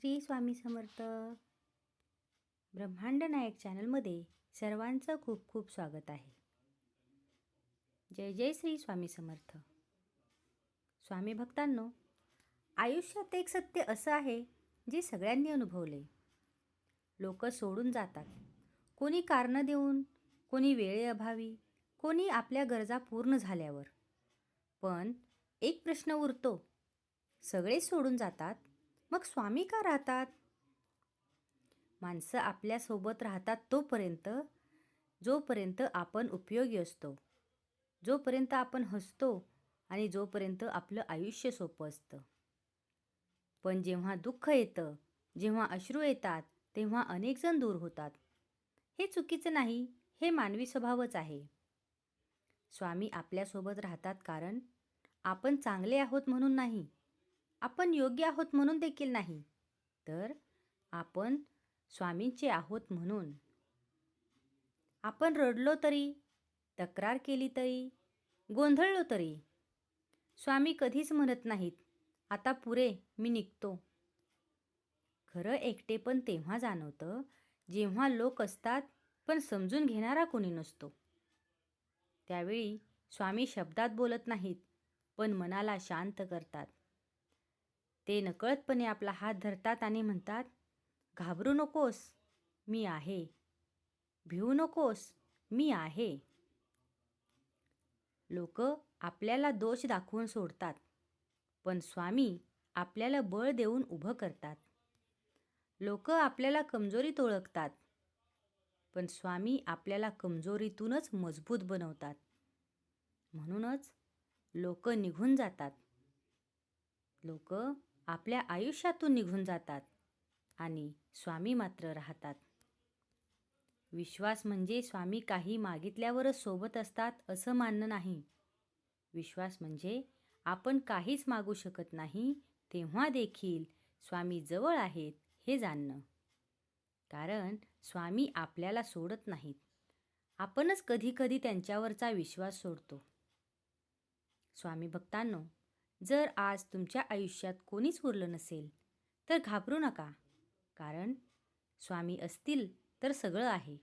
श्री स्वामी समर्थ. ब्रह्मांड नायक चॅनलमध्ये सर्वांचं खूप खूप स्वागत आहे. जय जय श्री स्वामी समर्थ. स्वामी भक्तांनो आयुष्यात एक सत्य असं आहे जे सगळ्यांनी अनुभवले लोक सोडून जातात. कोणी कारणं देऊन कोणी वेळेअभावी कोणी आपल्या गरजा पूर्ण झाल्यावर. पण एक प्रश्न उरतो. सगळे सोडून जातात मग स्वामी का राहतात? माणसं आपल्यासोबत राहतात तोपर्यंत जोपर्यंत आपण उपयोगी असतो. जोपर्यंत आपण हसतो आणि जोपर्यंत आपलं आयुष्य सोपं असतं. पण जेव्हा दुःख येतं जेव्हा अश्रू येतात तेव्हा अनेकजण दूर होतात. हे चुकीचं नाही हे मानवी स्वभावच आहे. स्वामी आपल्यासोबत राहतात कारण आपण चांगले आहोत म्हणून नाही. आपण योग्य आहोत म्हणून देखील नाही. तर आपण स्वामींचे आहोत म्हणून. आपण रडलो तरी तक्रार केली तरी गोंधळलो तरी. स्वामी कधीच म्हणत नाहीत आता पुरे मी निघतो. खरं एकटे पण तेव्हा जाणवतं जेव्हा लोक असतात पण समजून घेणारा कोणी नसतो. त्यावेळी स्वामी शब्दात बोलत नाहीत पण मनाला शांत करतात. ते नकळतपणे आपला हात धरतात आणि म्हणतात घाबरू नकोस मी आहे. भिवू नकोस मी आहे. लोक आपल्याला दोष दाखवून सोडतात पण स्वामी आपल्याला बळ देऊन उभं करतात. लोक आपल्याला कमजोरीत ओळखतात पण स्वामी आपल्याला कमजोरीतूनच मजबूत बनवतात. म्हणूनच लोक निघून जातात. लोक आपल्या आयुष्यातून निघून जातात आणि स्वामी मात्र राहतात. विश्वास म्हणजे स्वामी काही मागितल्यावरच सोबत असतात असं मानणं नाही. विश्वास म्हणजे आपण काहीच मागू शकत नाही तेव्हा देखील स्वामी जवळ आहेत हे जाणणं. कारण स्वामी आपल्याला सोडत नाहीत. आपणच कधीकधी त्यांच्यावरचा विश्वास सोडतो. स्वामी भक्तांनो जर आज तुमच्या आयुष्यात कोणीच उरलं नसेल तर घाबरू नका. कारण स्वामी असतील तर सगळं आहे.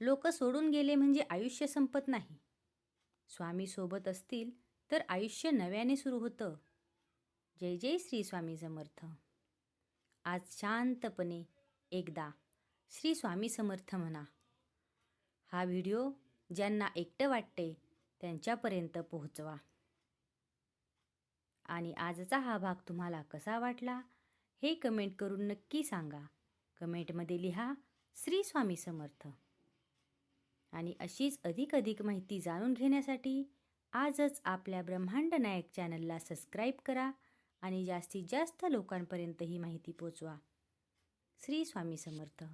लोक सोडून गेले म्हणजे आयुष्य संपत नाही. स्वामी सोबत असतील तर आयुष्य नव्याने सुरू होतं. जय जय श्री स्वामी समर्थ. आज शांतपणे एकदा श्री स्वामी समर्थ म्हणा. हा व्हिडिओ ज्यांना एकटं वाटते त्यांच्यापर्यंत पोहोचवा. आणि आजचा हा भाग तुम्हाला कसा वाटला हे कमेंट करून नक्की सांगा. कमेंटमध्ये लिहा श्री स्वामी समर्थ. आणि अशीच अधिक अधिक माहिती जाणून घेण्यासाठी आजच आपल्या ब्रह्मांड नायक चॅनलला सबस्क्राईब करा आणि जास्तीत जास्त लोकांपर्यंत ही माहिती पोचवा. श्री स्वामी समर्थ.